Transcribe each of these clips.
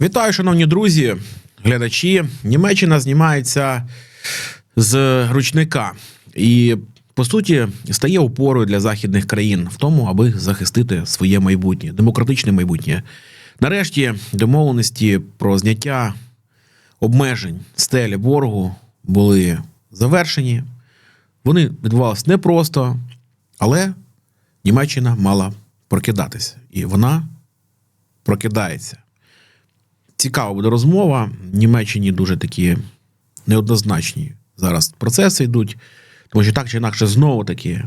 Вітаю, шановні друзі, глядачі. Німеччина знімається з ручника і, по суті, стає опорою для західних країн в тому, аби захистити своє майбутнє, демократичне майбутнє. Нарешті домовленості про зняття обмежень стелі боргу були завершені. Вони відбувалися непросто, але Німеччина мала прокидатися. І вона прокидається. Цікава буде розмова. В Німеччині дуже такі неоднозначні зараз процеси йдуть, тому що так чи інакше знову таки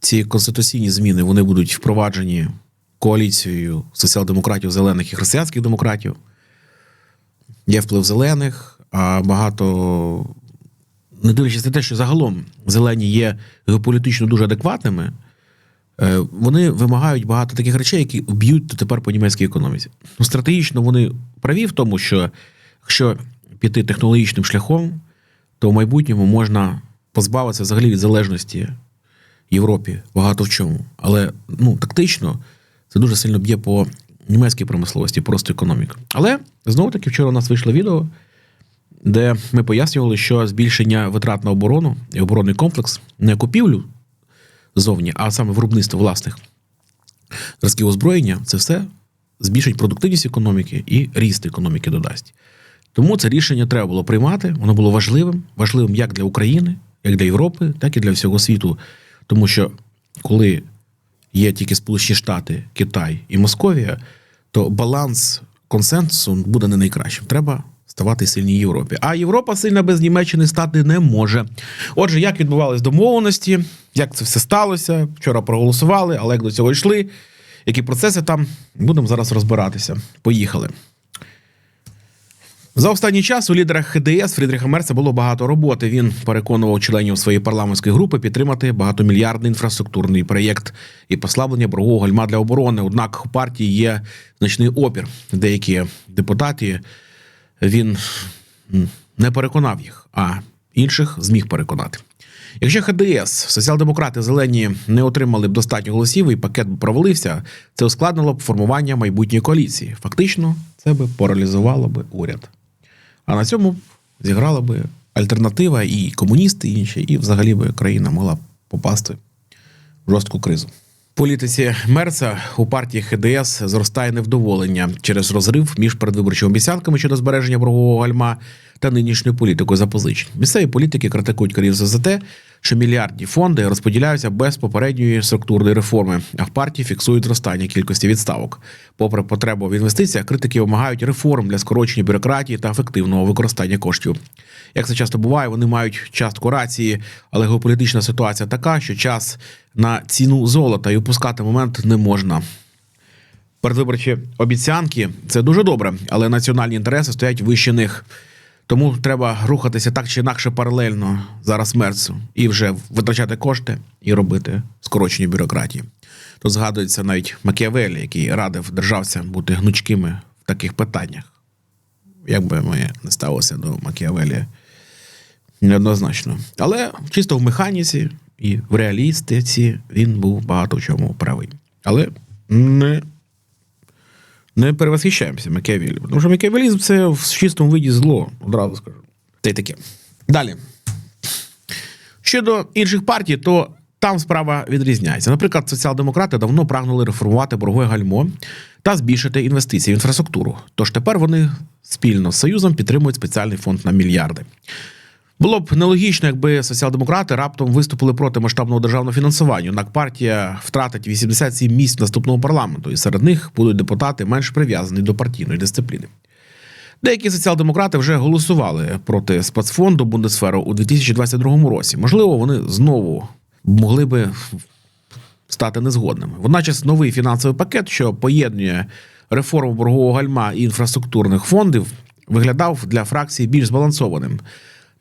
ці конституційні зміни вони будуть впроваджені коаліцією соціал-демократів, зелених і християнських демократів. Є вплив зелених, а багато, не дивлячись на те, що загалом зелені є геополітично дуже адекватними. Е, Вони вимагають багато таких речей, які б'ють тепер по німецькій економіці. Ну, стратегічно вони праві в тому, що якщо піти технологічним шляхом, то в майбутньому можна позбавитися взагалі від залежності Європі багато в чому. Але ну, тактично це дуже сильно б'є по німецькій промисловості, просто економіку. Але знову таки вчора у нас вийшло відео, де ми пояснювали, що збільшення витрат на оборону і оборонний комплекс не купівлю зовні, а саме виробництво власних зразків озброєння, це все збільшить продуктивність економіки і ріст економіки додасть. Тому це рішення треба було приймати. Воно було важливим, важливим як для України, як для Європи, так і для всього світу. Тому що коли є тільки Сполучені Штати, Китай і Московія, то баланс консенсусу буде не найкращим. Треба ставати сильній Європі. А Європа сильна без Німеччини стати не може. Отже, як відбувались домовленості, як це все сталося? Вчора проголосували, але як до цього йшли, які процеси там будемо зараз розбиратися. Поїхали. За останній час у лідерах ХДС Фрідріха Мерца було багато роботи. Він переконував членів своєї парламентської групи підтримати багатомільярдний інфраструктурний проєкт і послаблення боргового гальма для оборони. Однак у партії є значний опір. Деякі депутати він не переконав їх, а інших зміг переконати. Якщо ХДС, соціал-демократи зелені не отримали б достатньо голосів і пакет б провалився, це ускладнило б формування майбутньої коаліції. Фактично, це би паралізувало би уряд. А на цьому зіграла би альтернатива і комуністи, і інші, і взагалі би країна могла попасти в жорстку кризу. Політиці Мерца у партії ХДС зростає невдоволення через розрив між передвиборчими обіцянками щодо збереження боргового гальма та нинішньою політикою запозичень. Місцеві політики критикують керівництво за те, що мільярдні фонди розподіляються без попередньої структурної реформи, а в партії фіксують зростання кількості відставок. Попри потребу в інвестиціях, критики вимагають реформ для скорочення бюрократії та ефективного використання коштів. Як це часто буває, вони мають частку рації, але геополітична ситуація така, що час на ціну золота і упускати момент не можна. Передвиборчі обіцянки це дуже добре, але національні інтереси стоять вище них. Тому треба рухатися так чи інакше паралельно зараз мерцу і вже витрачати кошти і робити скорочення бюрократії. Тут згадується навіть Макіавелі, який радив державцям бути гнучкими в таких питаннях. Як би ми не ставилися до Макіавелі неоднозначно. Але чисто в механіці і в реалістиці він був багато в чому правий. Але не не перевосхищаємося Макіавелі. Тому що макіавелізм це в чистому виді зло, одразу скажу. Та й таке. Далі. Щодо інших партій, то там справа відрізняється. Наприклад, соціал-демократи давно прагнули реформувати боргове гальмо та збільшити інвестиції в інфраструктуру. Тож тепер вони спільно з Союзом підтримують спеціальний фонд на мільярди. Було б нелогічно, якби соціал-демократи раптом виступили проти масштабного державного фінансування. Однак партія втратить 87 місць наступного парламенту, і серед них будуть депутати менш прив'язані до партійної дисципліни. Деякі соціал-демократи вже голосували проти спецфонду Бундесферу у 2022 році. Можливо, вони знову могли би стати незгодними. Водночас новий фінансовий пакет, що поєднує реформу боргового гальма і інфраструктурних фондів, виглядав для фракції більш збалансованим.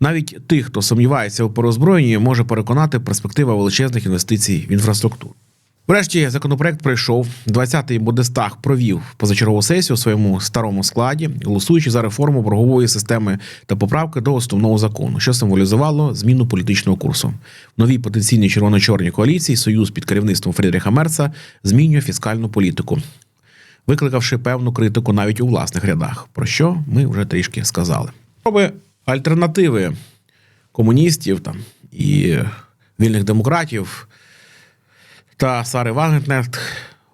Навіть тих, хто сумнівається у переозброєнні, може переконати перспектива величезних інвестицій в інфраструктуру. Врешті законопроект пройшов. 20-й Будестаг провів позачергову сесію у своєму старому складі, голосуючи за реформу боргової системи та поправки до основного закону, що символізувало зміну політичного курсу. В новій потенційній червоно-чорній коаліції союз під керівництвом Фрідріха Мерца змінює фіскальну політику. викликавши певну критику навіть у власних рядах, про що ми вже трішки сказали. Альтернативи комуністів там і вільних демократів та Сари Вагнетнехт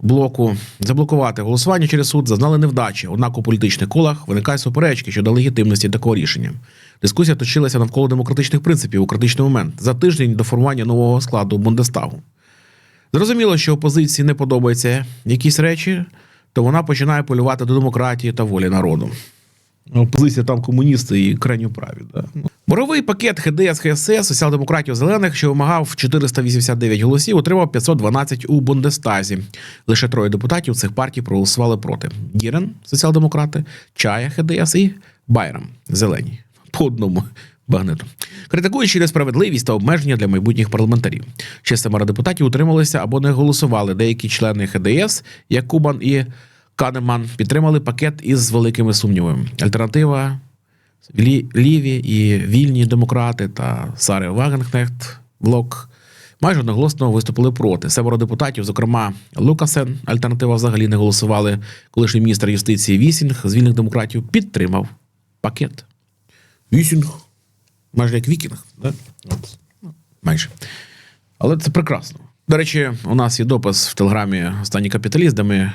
блоку заблокувати голосування через суд зазнали невдачі. Однак у політичних колах виникають суперечки щодо легітимності такого рішення. Дискусія точилася навколо демократичних принципів у критичний момент за тиждень до формування нового складу Бундестагу. Зрозуміло, що опозиції не подобаються якісь речі, то вона починає полювати до демократії та волі народу. Опозиція там комуністи і крайньо праві. Да? Боровий пакет ХДС ХСС соціал-демократів зелених, що вимагав 489 голосів, отримав 512 у Бундестазі. Лише троє депутатів цих партій проголосували проти: Гірен, соціал-демократи, Чая ХДС і Байрам зелені. По одному багнету. Критикуючи несправедливість та обмеження для майбутніх парламентарів. Ще семеро депутатів утрималися або не голосували. Деякі члени ХДС, як Кубан і Канеман, підтримали пакет із великими сумнівами. Альтернатива лі, ліві і вільні демократи та Сари Вагенкнехт блок майже одноголосно виступили проти. Семеро депутатів, зокрема Лукасен, альтернатива взагалі не голосували. Колишній міністр юстиції Вісінг з вільних демократів підтримав пакет. Вісінг, майже як вікінг, да? От. майже. Але це прекрасно. До речі, у нас є допис в телеграмі Останній капіталіст, де ми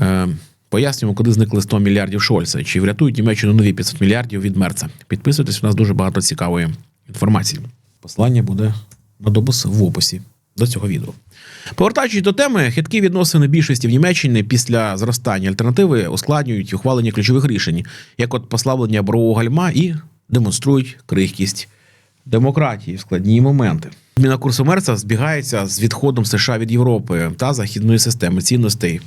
е, пояснюємо, куди зникли 100 мільярдів Шольца, чи врятують Німеччину нові 500 мільярдів від Мерца. Підписуйтесь, у нас дуже багато цікавої інформації. Посилання буде на допис в описі до цього відео. Повертаючись до теми, хиткі відносини більшості в Німеччині після зростання альтернативи ускладнюють ухвалення ключових рішень, як от послаблення борового гальма і демонструють крихкість демократії в складні моменти. Зміна курсу Мерца збігається з відходом США від Європи та західної системи цінностей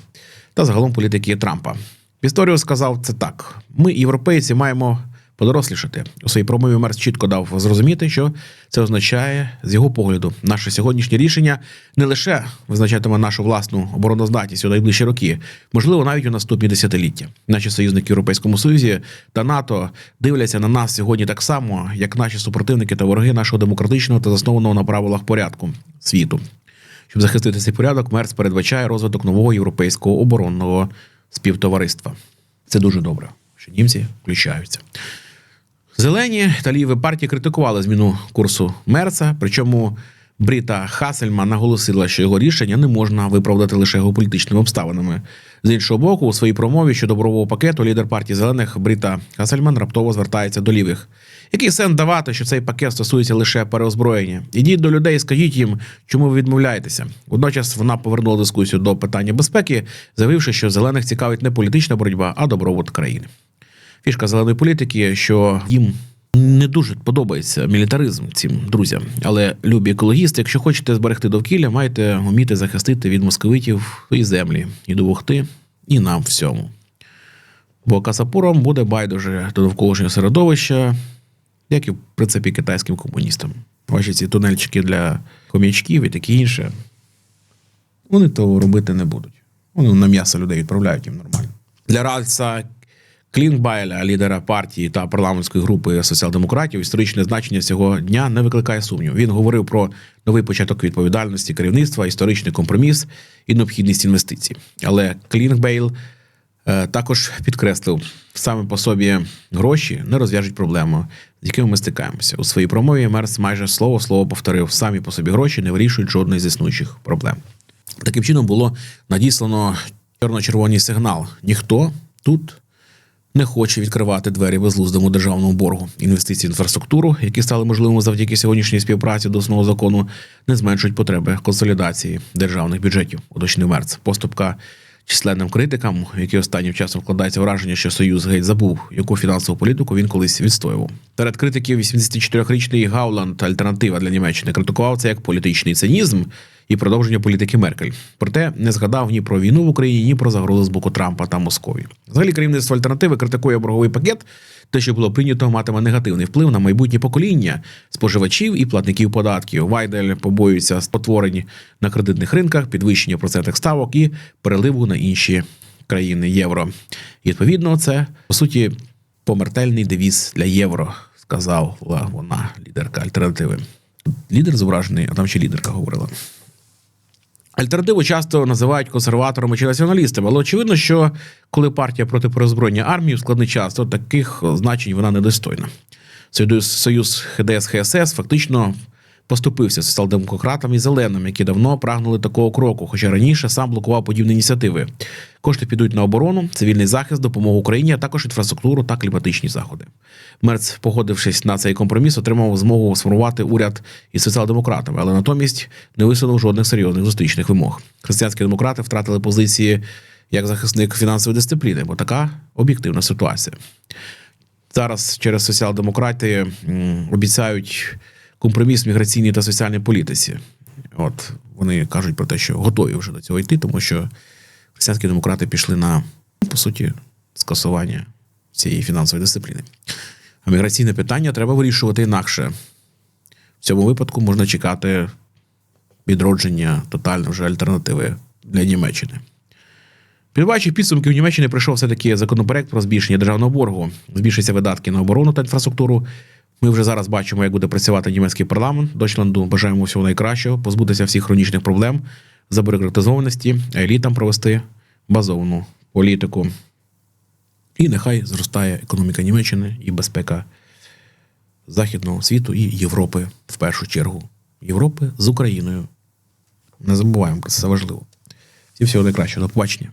та загалом політики Трампа. Пісторіус сказав це так: ми, європейці, маємо подорослішати. У своїй промові Мерц чітко дав зрозуміти, що це означає з його погляду. Наше сьогоднішнє рішення не лише визначатиме нашу власну обороноздатність у найближчі роки, можливо, навіть у наступні десятиліття. Наші союзники в Європейському Союзі та НАТО дивляться на нас сьогодні так само, як наші супротивники та вороги нашого демократичного та заснованого на правилах порядку світу. Щоб захистити цей порядок, Мерц передбачає розвиток нового європейського оборонного співтовариства. Це дуже добре, що німці включаються. Зелені та ліві партії критикували зміну курсу Мерца. Причому Бріта Хасельман наголосила, що його рішення не можна виправдати лише геополітичними обставинами. З іншого боку, у своїй промові щодо борового пакету лідер партії зелених Бріта Хасельман раптово звертається до лівих. Який сенс давати, що цей пакет стосується лише переозброєння? Ідіть до людей, і скажіть їм, чому ви відмовляєтеся. Водночас вона повернула дискусію до питання безпеки, заявивши, що зелених цікавить не політична боротьба, а добробут країни. Фішка зеленої політики, що їм не дуже подобається мілітаризм цим друзям. Але любі екологісти, якщо хочете зберегти довкілля, маєте вміти захистити від московитів свої землі і довогти, і нам всьому. Бо Касапуром буде байдуже до довколишнього середовища, як і в принципі китайським комуністам. Ваші ці тунельчики для ком'ячків і таке інше. Вони того робити не будуть. Вони на м'ясо людей відправляють їм нормально. Для Ральца Клінбайля, лідера партії та парламентської групи соціал-демократів, історичне значення цього дня не викликає сумнів. Він говорив про новий початок відповідальності керівництва, історичний компроміс і необхідність інвестицій. Але Клінбейл також підкреслив, саме по собі гроші не розв'яжуть проблему, з якими ми стикаємося. У своїй промові Мерс майже слово слово повторив: самі по собі гроші не вирішують жодної з існуючих проблем. Таким чином було надіслано чорно-червоний сигнал. Ніхто тут не хоче відкривати двері безглуздому державному боргу. Інвестиції в інфраструктуру, які стали можливими завдяки сьогоднішній співпраці до основного закону, не зменшують потреби консолідації державних бюджетів. Уточнив Мерц. Поступка численним критикам, які останнім часом вкладається враження, що Союз геть забув, яку фінансову політику він колись відстоював. Серед критиків 84-річний Гауланд, альтернатива для Німеччини, критикував це як політичний цинізм і продовження політики Меркель. Проте не згадав ні про війну в Україні, ні про загрози з боку Трампа та Московії. Взагалі, керівництво альтернативи критикує борговий пакет. Те, що було прийнято, матиме негативний вплив на майбутнє покоління споживачів і платників податків. Вайдель побоюється спотворень на кредитних ринках, підвищення процентних ставок і переливу на інші країни євро. І відповідно, це по суті помертельний девіз для євро, сказала вона, лідерка альтернативи. Лідер зображений, а там ще лідерка говорила. Альтернативу часто називають консерваторами чи націоналістами, але очевидно, що коли партія проти перезброєння армії в складний час, то таких значень вона недостойна. Союз ХДС ХСС фактично поступився соціал-демократам і зеленим, які давно прагнули такого кроку, хоча раніше сам блокував подібні ініціативи. Кошти підуть на оборону, цивільний захист, допомогу Україні, а також інфраструктуру та кліматичні заходи. Мерц, погодившись на цей компроміс, отримав змогу сформувати уряд із соціал-демократами, але натомість не висунув жодних серйозних зустрічних вимог. Християнські демократи втратили позиції як захисник фінансової дисципліни, бо така об'єктивна ситуація. Зараз через соціал-демократи обіцяють компроміс в міграційній та соціальній політиці. От вони кажуть про те, що готові вже до цього йти, тому що християнські демократи пішли на по суті скасування цієї фінансової дисципліни. А міграційне питання треба вирішувати інакше. В цьому випадку можна чекати відродження тотально вже альтернативи для Німеччини. Підбачив підсумків Німеччини прийшов все-таки законопроект про збільшення державного боргу. Збільшаться видатки на оборону та інфраструктуру. Ми вже зараз бачимо, як буде працювати німецький парламент. Дочланду бажаємо всього найкращого, позбутися всіх хронічних проблем, забюрократизованості, елітам провести базовану політику. І нехай зростає економіка Німеччини і безпека Західного світу і Європи в першу чергу. Європи з Україною. Не забуваємо про це важливо. Всім всього найкращого. До побачення.